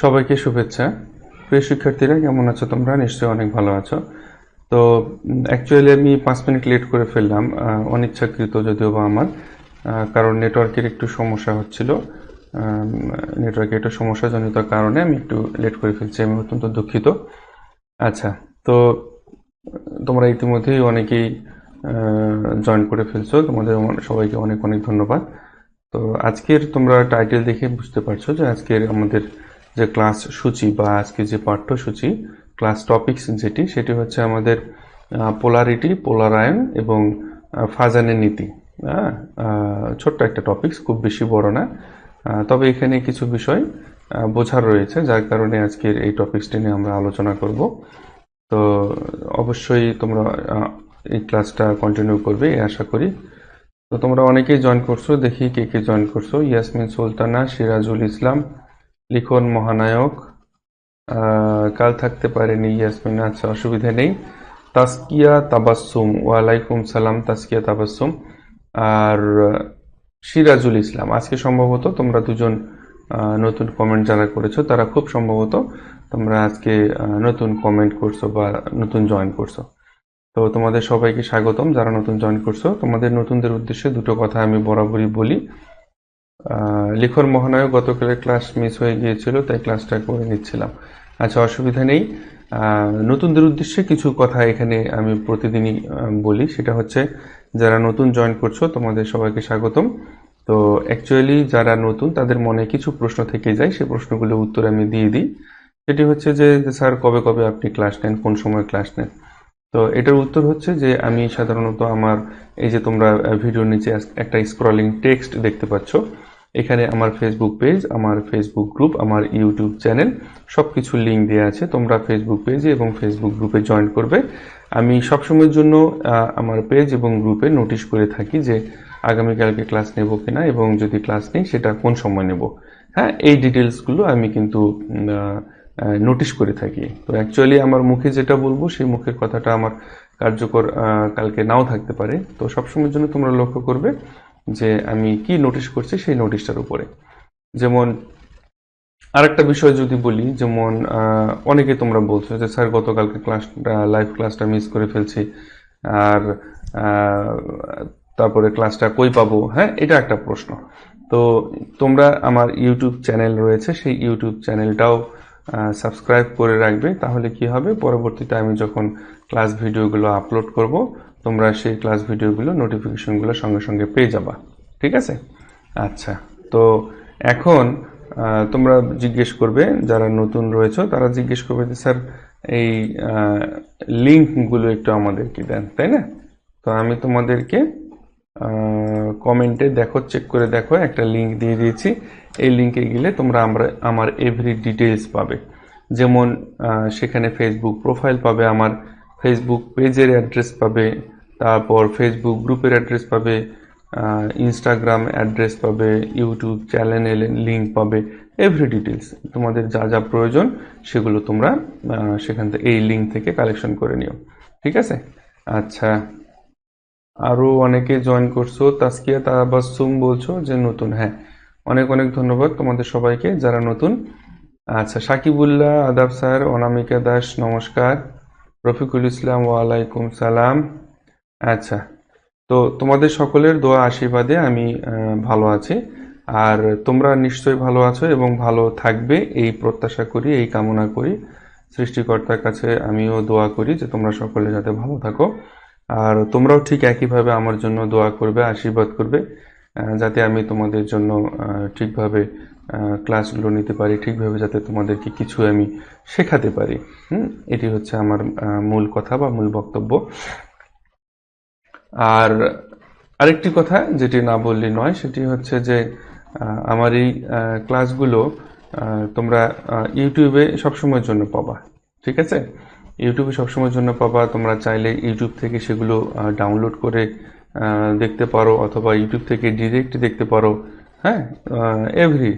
সবাইকে শুভেচ্ছা। প্রিয় শিক্ষার্থীরা, কেমন আছো তোমরা? নিশ্চয়ই অনেক ভালো আছো। তো অ্যাকচুয়ালি আমি পাঁচ মিনিট লেট করে ফেললাম অনিচ্ছাকৃত যদিও বা আমার কারণ নেটওয়ার্কের একটু সমস্যা হচ্ছিল। নেটওয়ার্কের একটু সমস্যাজনিত কারণে আমি একটু লেট করে ফেলছি, আমি অত্যন্ত দুঃখিত। আচ্ছা তো, তোমরা ইতিমধ্যেই অনেকেই জয়েন করে ফেলছো, তোমাদের সবাইকে অনেক অনেক ধন্যবাদ। তো, আজকের তোমরা টাইটেল দেখে বুঝতে পারছ যে আজকের আমাদের যে ক্লাস সূচি বা আজকে যে পাঠ্যসূচি ক্লাস টপিকস যেটি, সেটি হচ্ছে আমাদের পোলারিটি পোলারায়ন এবং ফাজানের নীতি। হ্যাঁ? ছোট্ট একটা টপিকস খুব বেশি বড় না। তবে এখানে কিছু বিষয় বোঝার রয়েছে, যার কারণে আজকের এই টপিকসটি নিয়ে আমরা আলোচনা করব। তো, অবশ্যই তোমরা এই ক্লাসটা কন্টিনিউ করবে, এই আশা করি। তো তোমরা অনেকেই জয়েন করছ, দেখি কে কে জয়েন করছ। ইয়াসমিন সুলতানা, সিরাজুল ইসলাম লিখন, মহানায়ক। কাল থাকতে পারেনি ইয়াসমিন আচ্ছা অসুবিধা নেই। তাসকিয়া তাবাসসুম, ওয়ালাইকুম সালাম, তাসকিয়া তাবাসসুম। আর সিরাজুল ইসলাম, আজকে সম্ভবত তোমরা দুজন নতুন কমেন্ট যারা করেছ, তারা খুব সম্ভবত তোমরা আজকে নতুন কমেন্ট করছ বা নতুন জয়েন করছ। তো তোমাদের সবাইকে স্বাগতম, যারা নতুন জয়েন করছ। তোমাদের নতুনদের উদ্দেশ্যে দুটো কথা আমি বরাবরই বলি। লিখন মহানায়ক গতকালের ক্লাস মিস হয়ে গিয়েছিল তাই ক্লাসটা করে নিচ্ছিলাম। আচ্ছা অসুবিধা নেই। নতুনদের উদ্দেশ্যে কিছু কথা এখানে আমি প্রতিদিনই বলি। সেটা হচ্ছে যারা নতুন জয়েন করছ তোমাদের সবাইকে স্বাগতম। তো অ্যাকচুয়ালি যারা নতুন তাদের মনে কিছু প্রশ্ন থেকে যায় সেই প্রশ্নগুলোর উত্তর আমি দিয়ে দিই। সেটি হচ্ছে যে, স্যার কবে কবে আপনি ক্লাস নেন কোন সময় ক্লাস নেন? তো এটার উত্তর হচ্ছে যে আমি সাধারণত আমার এই যে তোমরা ভিডিওর নিচে একটা স্ক্রলিং টেক্সট দেখতে পাচ্ছ। এখানে আমার ফেসবুক পেজ আমার ফেসবুক গ্রুপ আমার ইউটিউব চ্যানেল সব কিছু লিঙ্ক দেওয়া আছে। তোমরা ফেসবুক পেজে এবং ফেসবুক গ্রুপে জয়েন করবে। আমি সবসময়ের জন্য আমার পেজ এবং গ্রুপে নোটিশ করে থাকি যে আগামীকালকে ক্লাস নেব কিনা এবং যদি ক্লাস নেই, সেটা কোন সময় নেব। হ্যাঁ এই ডিটেলসগুলো আমি কিন্তু নোটিশ করে থাকি। তো অ্যাকচুয়ালি আমার মুখে যেটা বলব, সেই মুখের কথাটা আমার কার্যকর কালকে নাও থাকতে পারে। তো সবসময়ের জন্য তোমরা লক্ষ্য করবে যে আমি কি নোটিশ করছি সেই নোটিশটার উপরে। যেমন আরেকটা বিষয় যদি বলি, যেমন অনেকে তোমরা বলছো যে, স্যার, গতকালকে ক্লাসটা লাইভ ক্লাসটা মিস করে ফেলছি। আর তারপরে ক্লাসটা কই পাবো? হ্যাঁ এটা একটা প্রশ্ন। তো তোমরা আমার ইউটিউব চ্যানেল রয়েছে, সেই ইউটিউব চ্যানেলটাও সাবস্ক্রাইব করে রাখবে, তাহলে কি হবে? পরবর্তীতে আমি যখন ক্লাস ভিডিওগুলো আপলোড করব, তোমরা সেই ক্লাস ভিডিওগুলো নোটিফিকেশনগুলো সঙ্গে সঙ্গে পেয়ে যাবা। ঠিক আছে? আচ্ছা তো এখন তোমরা জিজ্ঞেস করবে, যারা নতুন রয়েছে, তারা জিজ্ঞেস করবে যে, স্যার, এই লিঙ্কগুলো একটু আমাদেরকে দেন। তাই না? তো আমি তোমাদেরকে কমেন্টে দেখো চেক করে দেখো, একটা লিঙ্ক দিয়ে দিয়েছি। এই লিঙ্কে গেলে তোমরা আমরা, আমার এভরি ডিটেলস পাবে। যেমন সেখানে ফেসবুক প্রোফাইল পাবে, আমার ফেসবুক পেজের অ্যাড্রেস পাবে, তারপর ফেসবুক গ্রুপের অ্যাড্রেস পাবে ইনস্টাগ্রাম অ্যাড্রেস পাবে ইউটিউব চ্যানেলের লিঙ্ক পাবে এভরি ডিটেলস তোমাদের যা যা প্রয়োজন, সেগুলো তোমরা সেখান থেকে এই লিঙ্ক থেকে কালেকশন করে নিও। ঠিক আছে? আচ্ছা। আরও অনেকে জয়েন করছ, তাসকিয়া তাবাসসুম বলছো যে নতুন হ্যাঁ। অনেক অনেক ধন্যবাদ তোমাদের সবাইকে, যারা নতুন। আচ্ছা সাকিবুল্লাহ আদাব স্যার, অনামিকা দাস, নমস্কার। রফিকুল ইসলাম, ওয়ালাইকুম সালাম। আচ্ছা তো তোমাদের সকলের দোয়া আশীর্বাদে আমি ভালো আছি। আর তোমরা নিশ্চয়ই ভালো আছো এবং ভালো থাকবে, এই প্রত্যাশা করি, এই কামনা করি। সৃষ্টিকর্তার কাছে আমিও দোয়া করি যে তোমরা সকলে যাতে ভালো থাকো। আর তোমরাও ঠিক একইভাবে আমার জন্য দোয়া করবে, আশীর্বাদ করবে। যাতে আমি তোমাদের জন্য ঠিকভাবে ক্লাসগুলো নিতে পারি, ঠিকভাবে যাতে তোমাদেরকে কিছু আমি শেখাতে পারি। হুম? এটি হচ্ছে আমার মূল কথা বা মূল বক্তব্য। আর আরেকটি কথা যেটি না বললে নয়, সেটি হচ্ছে যে আমার এই ক্লাসগুলো তোমরা ইউটিউবে সবসময়ের জন্য পাবা, ঠিক আছে? ইউটিউবে সবসময়ের জন্য পাবা, তোমরা চাইলে ইউটিউব থেকে সেগুলো ডাউনলোড করে দেখতে পারো অথবা ইউটিউব থেকে ডিরেক্ট দেখতে পারো। হ্যাঁ এভরি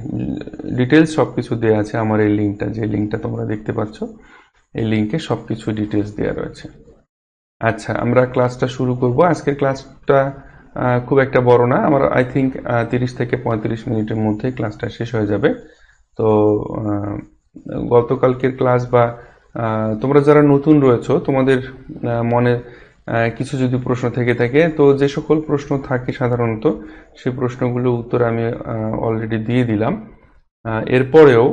ডিটেলস সব কিছু দেওয়া আছে আমার এই লিঙ্কটা যে লিঙ্কটা তোমরা দেখতে পাচ্ছ, এই লিঙ্কে সব কিছু ডিটেলস দেওয়া রয়েছে। আচ্ছা আমরা ক্লাসটা শুরু করব। আজকের ক্লাসটা খুব একটা বড় না, আমার আই থিঙ্ক তিরিশ থেকে পঁয়ত্রিশ মিনিটের মধ্যে ক্লাসটা শেষ হয়ে যাবে। তো গতকালকের ক্লাস বা তোমরা যারা নতুন রয়েছো, তোমাদের মনে কিছু যদি প্রশ্ন থেকে থাকে, তো যে সকল প্রশ্ন থাকে সাধারণত সেই প্রশ্নগুলো উত্তর আমি অলরেডি দিয়ে দিলাম। এরপরেও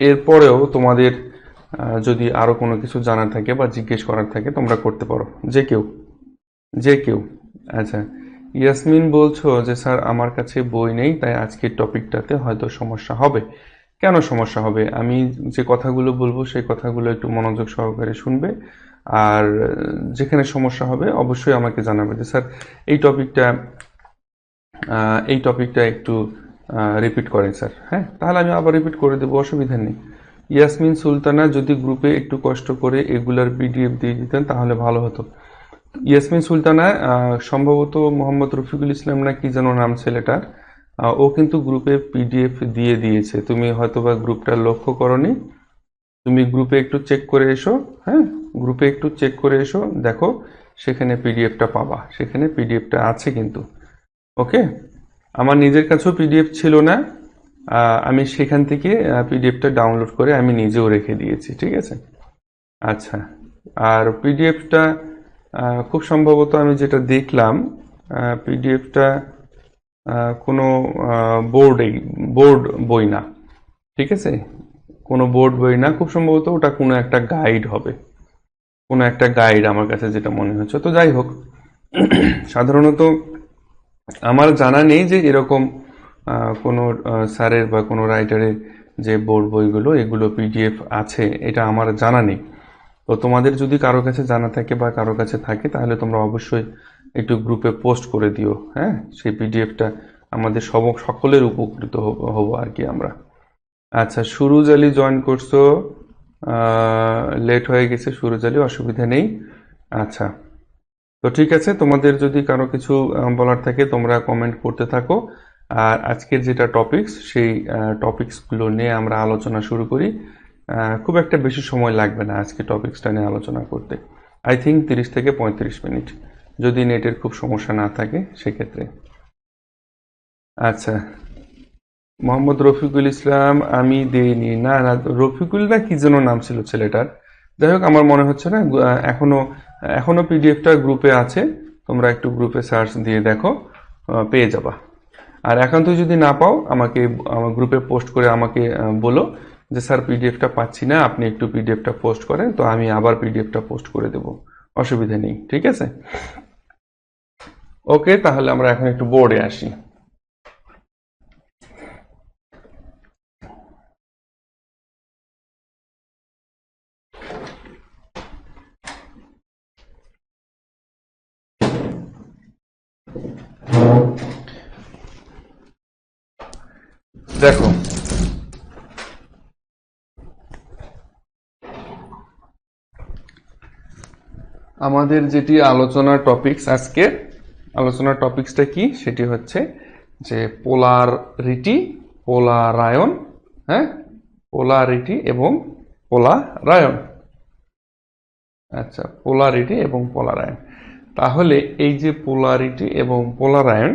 এরপরেও তোমাদের যদি আরও কোনো কিছু জানার থাকে বা জিজ্ঞেস করার থাকে, তোমরা করতে পারো। যে কেউ যে কেউ। আচ্ছা ইয়াসমিন বলছো যে, স্যার, আমার কাছে বই নেই, তাই আজকের টপিকটাতে হয়তো সমস্যা হবে। কেন সমস্যা হবে? আমি যে কথাগুলো বলব, সেই কথাগুলো একটু মনোযোগ সহকারে শুনবে। আর যেখানে সমস্যা হবে, অবশ্যই আমাকে জানাবে যে, স্যার, এই টপিকটা এই টপিকটা একটু রিপিট করেন, স্যার। হ্যাঁ তাহলে আমি আবার রিপিট করে দেবো, অসুবিধা নেই। ইয়াসমিন সুলতানা যদি গ্রুপে একটু কষ্ট করে এগুলার পিডিএফ দিয়ে দিতেন, তাহলে ভালো হতো। ইয়াসমিন সুলতানা সম্ভবত মোহাম্মদ রফিকুল ইসলাম না কি যেন নাম ছেলেটার ও কিন্তু গ্রুপে পিডিএফ দিয়ে দিয়েছে। তুমি হয়তোবা গ্রুপটা লক্ষ্য করনি। তুমি গ্রুপে একটু চেক করে এসো হ্যাঁ? গ্রুপে একটু চেক করে এসো, দেখো সেখানে পিডিএফটা পাবা। সেখানে পিডিএফটা আছে কিন্তু। ওকে আমার নিজের কাছেও পিডিএফ ছিল না। আমি সেখান থেকে পিডিএফটা ডাউনলোড করে আমি নিজেও রেখে দিয়েছি, ঠিক আছে? আচ্ছা। আর পিডিএফটা খুব সম্ভবত আমি যেটা দেখলাম পিডিএফটা কোনো বোর্ডেই বোর্ড বই না, ঠিক আছে? কোনো বোর্ড বই না, খুব সম্ভবত ওটা কোনো একটা গাইড হবে। কোনো একটা গাইড আমার কাছে যেটা মনে হচ্ছে। তো যাই হোক, সাধারণত আমার জানা নেই যে এরকম কোনো স্যারের বা কোনো রাইটারের যে বোর্ড বইগুলো, এগুলো পিডিএফ আছে, এটা আমার জানা নেই। তো তোমাদের যদি কারও কাছে জানা থাকে বা কারও কাছে থাকে, তাহলে তোমরা অবশ্যই একটু গ্রুপে পোস্ট করে দিও হ্যাঁ? সেই পিডিএফটা আমাদের সব, সকলের উপকৃত হব আর কি আমরা। আচ্ছা সুরুজ আলী জয়েন করছ। লেট হয়ে গেছে, সুরুজ আলী, অসুবিধা নেই। আচ্ছা তো ঠিক আছে, তোমাদের যদি কারও কিছু বলার থাকে তোমরা কমেন্ট করতে থাকো। আর আজকের যেটা টপিকস সেই টপিকসগুলো নিয়ে আমরা আলোচনা শুরু করি। খুব একটা বেশি সময় লাগবে না আজকে টপিকসটা নিয়ে আলোচনা করতে। আই থিঙ্ক তিরিশ থেকে পঁয়ত্রিশ মিনিট। যদি নেটের খুব সমস্যা না থাকে, সেক্ষেত্রে। আচ্ছা। মোহাম্মদ রফিকুল ইসলাম, আমি দেইনি না। না রফিকুল না কি যেন নাম ছিল ছেলেটার? যাই হোক, আমার মনে হচ্ছে না এখনও এখনও পিডিএফটা গ্রুপে আছে। তোমরা একটু গ্রুপে সার্চ দিয়ে দেখো পেয়ে যাবা। আর একান্ত যদি না পাও, আমাকে, আমার গ্রুপে পোস্ট করে আমাকে বলো যে, স্যার, পিডিএফটা পাচ্ছি না, আপনি একটু পিডিএফটা পোস্ট করেন। তো আমি আবার পিডিএফটা পোস্ট করে দেব। অসুবিধা নেই, ঠিক আছে? ওকে তাহলে আমরা এখন একটু বোর্ডে আসি। দেখো আমাদের যেটি আলোচনার টপিকস আজকে আলোচনার টপিকসটা কি? সেটি হচ্ছে যে পোলারিটি পোলারায়ন হ্যাঁ? পোলারিটি এবং পোলারায়ন আচ্ছা পোলারিটি এবং পোলারায়ন তাহলে এই যে পোলারিটি এবং পোলারায়ন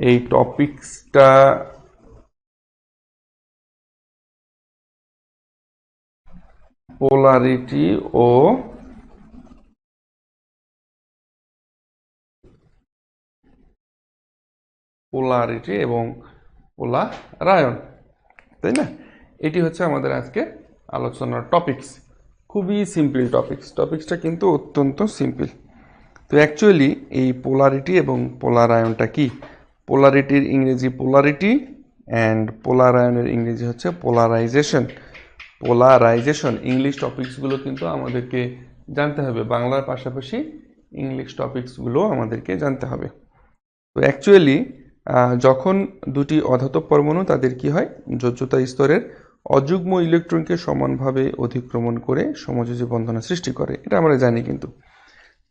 এই টপিকসটা পোলারিটি ও পোলারিটি এবং পোলারায়ন, তাই না? এটি হচ্ছে আমাদের আজকে আলোচনার টপিকস খুবই সিম্পল টপিকস টপিকসটা কিন্তু অত্যন্ত সিম্পল তো অ্যাকচুয়ালি এই পোলারিটি এবং পোলারায়নটা কি? পোলারিটির ইংরেজি পোলারিটি অ্যান্ড পোলারায়নের ইংরেজি হচ্ছে পোলারাইজেশন পোলারাইজেশন ইংলিশ টপিকসগুলো কিন্তু আমাদেরকে জানতে হবে। বাংলার পাশাপাশি ইংলিশ টপিকসগুলো আমাদেরকে জানতে হবে। তো অ্যাকচুয়ালি যখন দুটি অধাতব পরমাণু, তাদের কি হয়? যোজ্যতা স্তরের অযুগ্ম ইলেকট্রনকে সমানভাবে অধিক্রমণ করে সমযোজী বন্ধনা সৃষ্টি করে। এটা আমরা জানি কিন্তু।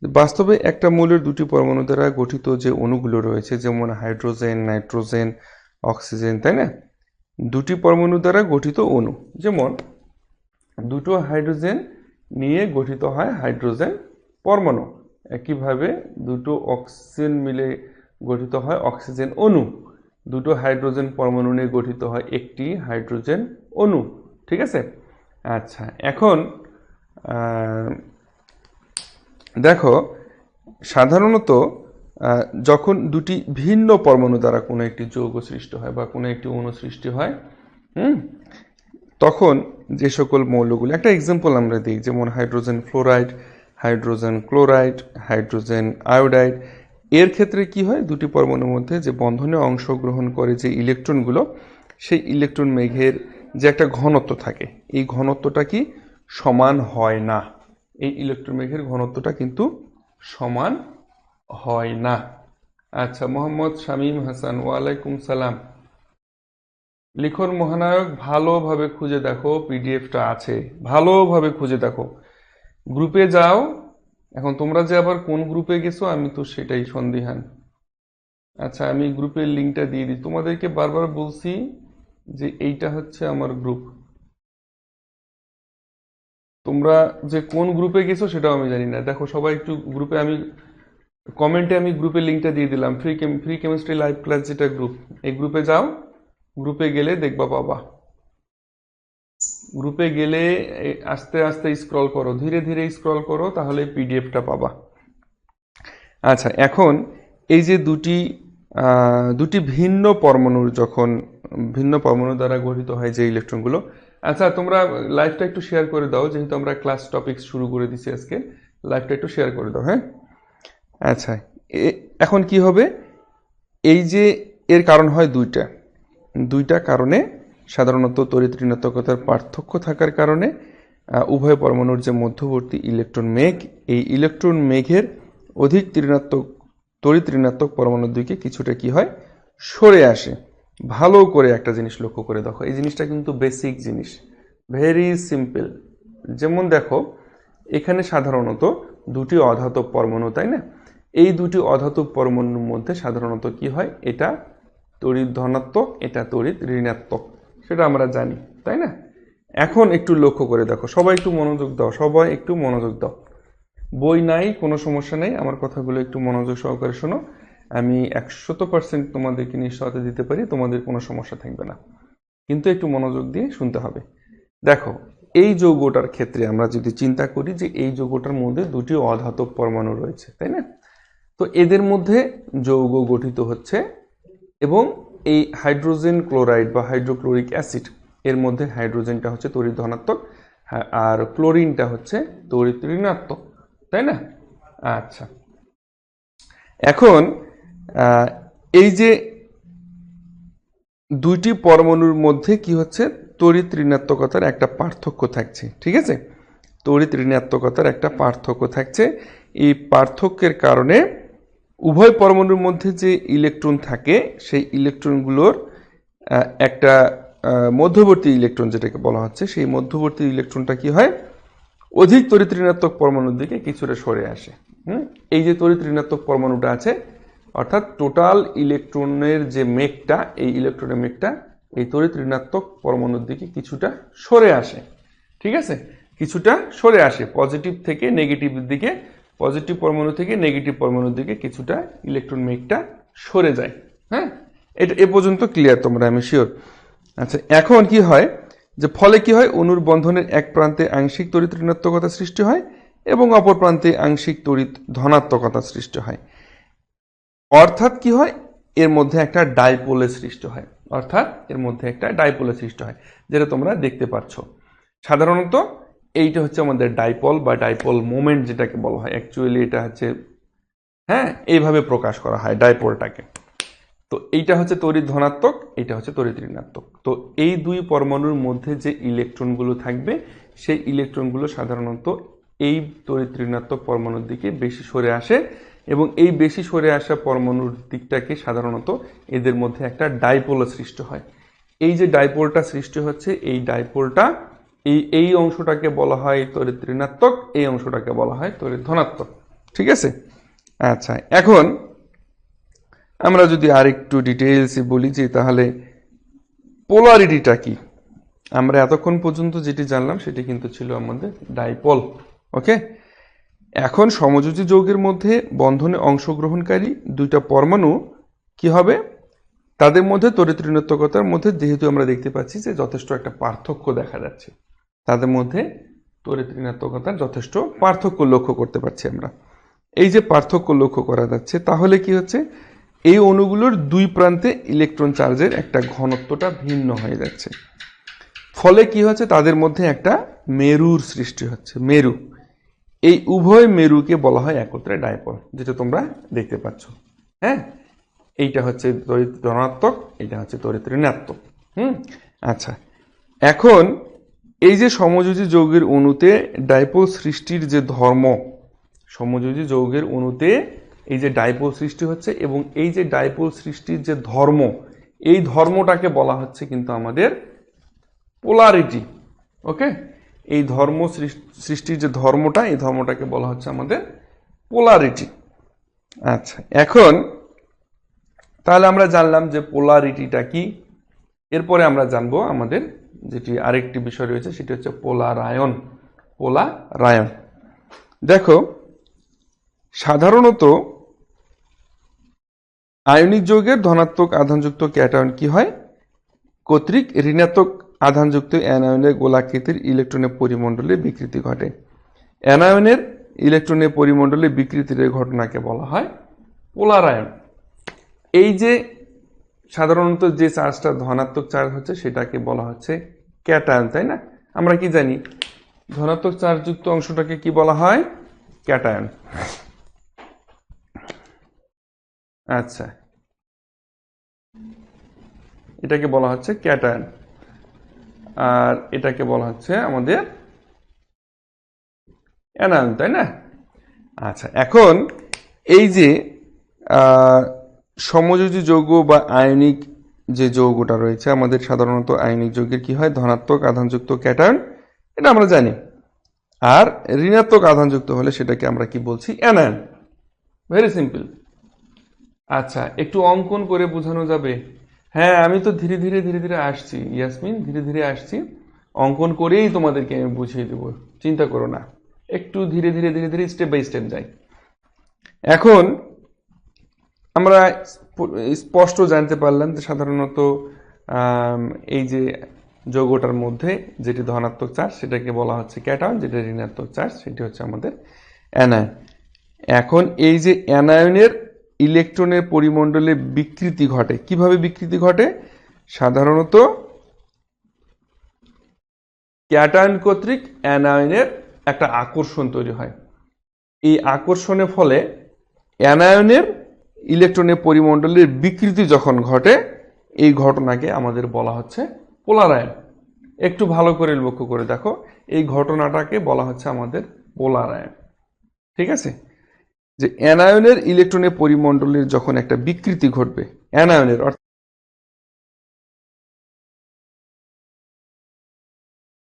বাস্তবে একটা মৌলের দুটি পরমাণু দ্বারা গঠিত যে অণুগুলো রয়েছে, যেমন হাইড্রোজেন, নাইট্রোজেন, অক্সিজেন, তাই না? দুটি পরমাণু দ্বারা গঠিত অণু। যেমন, দুটো হাইড্রোজেন নিয়ে গঠিত হয় হাইড্রোজেন পরমাণু। একইভাবে দুটো অক্সিজেন মিলে গঠিত হয় অক্সিজেন অণু। দুটো হাইড্রোজেন পরমাণু নিয়ে গঠিত হয় একটি হাইড্রোজেন অণু। ঠিক আছে? আচ্ছা এখন দেখো, সাধারণত যখন দুটি ভিন্ন পরমাণু দ্বারা কোনো একটি যৌগ সৃষ্টি হয় বা কোনো একটি অণু সৃষ্টি হয়, হুম, তখন যে সকল মৌলগুলো, একটা এক্সাম্পল আমরা দিই, যেমন hydrogen fluoride, hydrogen chloride, hydrogen iodide এর ক্ষেত্রে কি হয়? দুটি পরমাণুর মধ্যে যে বন্ধনে অংশগ্রহণ করে যে ইলেকট্রনগুলো, সেই ইলেকট্রন মেঘের যে একটা ঘনত্ব থাকে, এই ঘনত্বটা কি সমান হয় না? এই ইলেকট্রন মেঘের ঘনত্বটা কিন্তু সমান হয় না। আচ্ছা মোহাম্মদ শামীম হাসান, ওয়ালাইকুম সালাম। লিখন মহানায়ক, ভালোভাবে খুঁজে দেখো, পিডিএফটা আছে। ভালোভাবে খুঁজে দেখো। গ্রুপে যাও এখন তোমরা যে আবার কোন গ্রুপে গেছো, আমি তো সেটাই সন্দিহান। আচ্ছা আমি গ্রুপের লিঙ্কটা দিয়ে দিই। তোমাদেরকে বারবার বলছি যে এইটা হচ্ছে আমার গ্রুপ তোমরা যে কোন গ্রুপে গেছো সেটাও আমি জানি না। দেখো, সবাই একটু গ্রুপে আমি কমেন্টে আমি গ্রুপের লিঙ্কটা দিয়ে দিলাম। Free free chemistry live class যেটা গ্রুপ এই গ্রুপে যাও। গ্রুপে গেলে দেখবা পাবা। গ্রুপে গেলে আস্তে আস্তে স্ক্রল করো, ধীরে ধীরে স্ক্রল করো, তাহলে পিডিএফটা পাবা। আচ্ছা এখন এই যে দুটি দুটি ভিন্ন পরমাণুর যখন, ভিন্ন পরমাণু দ্বারা গঠিত হয় যে ইলেকট্রনগুলো আচ্ছা তোমরা লাইভটা একটু শেয়ার করে দাও, যেহেতু আমরা ক্লাস টপিক শুরু করে দিছি আজকে লাইভটা একটু শেয়ার করে দাও হ্যাঁ? আচ্ছা এখন কি হবে? এই যে এর কারণ হয় দুইটা। দুইটা কারণে সাধারণত তড়িৎ ঋণাত্মকতার পার্থক্য থাকার কারণে উভয় পরমাণুর যে মধ্যবর্তী ইলেকট্রন মেঘ, এই ইলেকট্রন মেঘের অধিক ঋণাত্মক, তড়িৎ ঋণাত্মক পরমাণুর দিকে কিছুটা কি হয়? সরে আসে। ভালো করে একটা জিনিস লক্ষ্য করে দেখো। এই জিনিসটা কিন্তু বেসিক জিনিস। ভেরি সিম্পল যেমন দেখো, এখানে সাধারণত দুটি অধাতব পরমাণু, তাই না? এই দুটি অধাতব পরমাণুর মধ্যে সাধারণত কি হয়? এটা তড়িৎ ধনাত্মক, এটা তড়িৎ ঋণাত্মক। সেটা আমরা জানি, তাই না? এখন একটু লক্ষ্য করে দেখো, সবাই একটু মনোযোগ দাও, সবাই একটু মনোযোগ দাও। বই নাই, কোনো সমস্যা নেই, আমার কথাগুলো একটু মনোযোগ সহকারে শোনো। আমি একশত পার্সেন্ট তোমাদেরকে নিশ্চয়তা দিতে পারি, তোমাদের কোনো সমস্যা থাকবে না। কিন্তু একটু মনোযোগ দিয়ে শুনতে হবে। দেখো, এই যৌগটার ক্ষেত্রে আমরা যদি চিন্তা করি যে এই যৌগটার মধ্যে দুটি অধাতব পরমাণু রয়েছে, তাই না? তো এদের মধ্যে যৌগ গঠিত হচ্ছে এবং এই হাইড্রোজেন ক্লোরাইড বা হাইড্রোক্লোরিক অ্যাসিড এর মধ্যে হাইড্রোজেনটা হচ্ছে তড়িৎ ধনাত্মক হ্যাঁ, আর ক্লোরিনটা হচ্ছে তড়িৎ ঋণাত্মক তাই না? আচ্ছা। এখন এই যে দুইটি পরমাণুর মধ্যে কি হচ্ছে? তড়িৎ ঋণাত্মকতার একটা পার্থক্য থাকছে ঠিক আছে? তড়িৎ ঋণাত্মকতার একটা পার্থক্য থাকছে। এই পার্থক্যের কারণে উভয় পরমাণুর মধ্যে যে ইলেকট্রন থাকে, সেই ইলেকট্রনগুলোর একটা মধ্যবর্তী ইলেকট্রন যেটাকে বলা হচ্ছে, সেই মধ্যবর্তী ইলেকট্রনটা কি হয়? অধিক তড়িৎ ঋণাত্মক পরমাণুর দিকে কিছুটা সরে আসে। হুম? এই যে তড়িৎ ঋণাত্মক পরমাণুটা আছে, অর্থাৎ টোটাল ইলেকট্রনের যে মেঘটা, এই ইলেকট্রনের মেঘটা, এই তড়িৎ ঋণাত্মক পরমাণুর দিকে কিছুটা সরে আসে। ঠিক আছে? কিছুটা সরে আসে, পজিটিভ থেকে নেগেটিভের দিকে পজিটিভ পরমাণু থেকে নেগেটিভ পরমাণুর দিকে কিছুটা ইলেকট্রন মেঘটা সরে যায়। হ্যাঁ? এটা এ পর্যন্ত ক্লিয়ার তোমরা, আমি শিওর আচ্ছা এখন কি হয়? যে ফলে কি হয়? অণুর বন্ধনের এক প্রান্তে আংশিক তড়িৎ ঋণাত্মকতা সৃষ্টি হয় এবং অপর প্রান্তে আংশিক তড়িৎ ধনাত্মকতা সৃষ্টি হয়। অর্থাৎ কি হয়? এর মধ্যে একটা ডাইপোলের সৃষ্টি হয়। অর্থাৎ এর মধ্যে একটা ডাইপোলের সৃষ্টি হয়, যেটা তোমরা দেখতে পাচ্ছ। সাধারণত এইটা হচ্ছে আমাদের ডাইপল বা ডাইপল মোমেন্ট যেটাকে বলা হয়। অ্যাকচুয়ালি এটা হচ্ছে হ্যাঁ এইভাবে প্রকাশ করা হয় ডাইপোলটাকে তো এইটা হচ্ছে তড়িৎ ধনাত্মক এটা হচ্ছে তড়িৎ ঋণাত্মক। তো এই দুই পরমাণুর মধ্যে যে ইলেকট্রনগুলো থাকবে, সেই ইলেকট্রনগুলো সাধারণত এই তড়িৎ ঋণাত্মক পরমাণুর দিকে বেশি সরে আসে এবং এই বেশি সরে আসা পরমাণুর দিকটাকে সাধারণত এদের মধ্যে একটা ডাইপোলের সৃষ্টি হয়। এই যে ডাইপোলটা সৃষ্টি হচ্ছে, এই ডাইপোলটা এই এই অংশটাকে বলা হয় তড়িৎ ঋণাত্মক, এই অংশটাকে বলা হয় তড়িৎ ধনাত্মক। ঠিক আছে? আচ্ছা এখন আমরা যদি আরেকটু ডিটেইলসে বলি যে তাহলে পোলারিটিটা কি? আমরা এতক্ষণ পর্যন্ত যেটি জানলাম সেটি কিন্তু ছিল আমাদের ডাইপল, ওকে? এখন সমযোজী যৌগের মধ্যে বন্ধনে অংশগ্রহণকারী দুইটা পরমাণু কি হবে? তাদের মধ্যে তড়িৎ ঋণাত্মকতার মধ্যে, যেহেতু আমরা দেখতে পাচ্ছি যে যথেষ্ট একটা পার্থক্য দেখা যাচ্ছে। তাদের মধ্যে তড়িৎ ঋণাত্মকতার যথেষ্ট পার্থক্য লক্ষ্য করতে পারছি আমরা। এই যে পার্থক্য লক্ষ্য করা যাচ্ছে, তাহলে কি হচ্ছে? এই অণুগুলোর দুই প্রান্তে ইলেকট্রন চার্জের একটা ঘনত্বটা ভিন্ন হয়ে যাচ্ছে। ফলে কি হচ্ছে? তাদের মধ্যে একটা মেরুর সৃষ্টি হচ্ছে, মেরু। এই উভয় মেরুকে বলা হয় একত্রে ডাইপল, যেটা তোমরা দেখতে পাচ্ছ। হ্যাঁ? এইটা হচ্ছে ধনাত্মক এটা হচ্ছে তড়িৎ ঋণাত্মক। হুম? আচ্ছা। এখন এই যে সমযোজী যৌগের অণুতে ডাইপোল সৃষ্টির যে ধর্ম, সমযোজী যৌগের অণুতে এই যে ডাইপোল সৃষ্টি হচ্ছে এবং এই যে ডাইপোল সৃষ্টির যে ধর্ম, এই ধর্মটাকে বলা হচ্ছে কিন্তু আমাদের পোলারিটি, ওকে? এই ধর্ম সৃষ- সৃষ্টির যে ধর্মটা, এই ধর্মটাকে বলা হচ্ছে আমাদের পোলারিটি। আচ্ছা এখন তাহলে আমরা জানলাম যে পোলারিটিটা কি? এরপরে আমরা জানব আমাদের যেটি আরেকটি বিষয় রয়েছে, সেটি হচ্ছে পোলারায়ন পোলারায়ন দেখো, সাধারণত আয়নিক যৌগের ধনাত্মক আধানযুক্ত ক্যাটায়ন কি হয়? কর্তৃক ঋণাত্মক আধানযুক্ত অ্যানায়নের গোলাকৃতির ইলেকট্রনের পরিমণ্ডলে বিকৃতি ঘটে। অ্যানায়নের ইলেকট্রনের পরিমণ্ডলে বিকৃতির ঘটনাকে বলা হয় পোলারায়ন এই যে সাধারণত যে চার্জটা ধনাত্মক চার্জ হচ্ছে, সেটাকে বলা হচ্ছে ক্যাটায়ন তাই না? আমরা কি জানি? ধনাত্মক চার্জযুক্ত অংশটাকে কি বলা হয়? ক্যাটায়ন আচ্ছা। এটাকে বলা হচ্ছে ক্যাটায়ন আর এটাকে বলা হচ্ছে আমাদের অ্যানায়ন তাই না? আচ্ছা এখন এই যে সমযোজী যৌগ বা আয়নিক যে যৌগটা রয়েছে, আমাদের সাধারণত আয়নিক যৌগের কি হয়? ধনাত্মক, আধানযুক্ত ক্যাটায়ন এটা আমরা জানি। আর ঋণাত্মক, আধানযুক্ত হলে সেটাকে আমরা কি বলছি? অ্যানায়ন। ভেরি সিম্পল আচ্ছা একটু অঙ্কন করে বোঝানো যাবে। হ্যাঁ আমি তো ধীরে ধীরে ধীরে ধীরে আসছি, ইয়াসমিন, ধীরে ধীরে আসছি। অঙ্কন করেই তোমাদেরকে আমি বুঝিয়ে দেবো, চিন্তা করো না। একটু ধীরে ধীরে ধীরে ধীরে স্টেপ বাই স্টেপ যাই। এখন আমরা স্পষ্ট জানতে পারলাম যে সাধারণত এই যে যৌগটার মধ্যে যেটি ধনাত্মক চার্জ, সেটাকে বলা হচ্ছে ক্যাটায়ন যেটা ঋণাত্মক চার্জ, সেটি হচ্ছে আমাদের অ্যানায়ন। এখন এই যে অ্যানায়নের ইলেকট্রনের পরিমণ্ডলে বিকৃতি ঘটে, কীভাবে বিকৃতি ঘটে? সাধারণত ক্যাটায়ন কর্তৃক অ্যানায়নের একটা আকর্ষণ তৈরি হয়। এই আকর্ষণের ফলে অ্যানায়নের ইলেকট্রনের পরিমণ্ডলের বিকৃতি যখন ঘটে, এই ঘটনাকে আমাদের বলা হচ্ছে পোলারায়ন একটু ভালো করে লক্ষ্য করে দেখো, এই ঘটনাটাকে বলা হচ্ছে আমাদের পোলারায়ন ঠিক আছে? যে অ্যানায়নের ইলেকট্রনের পরিমণ্ডলের যখন একটা বিকৃতি ঘটবে, অ্যানায়নের, অর্থাৎ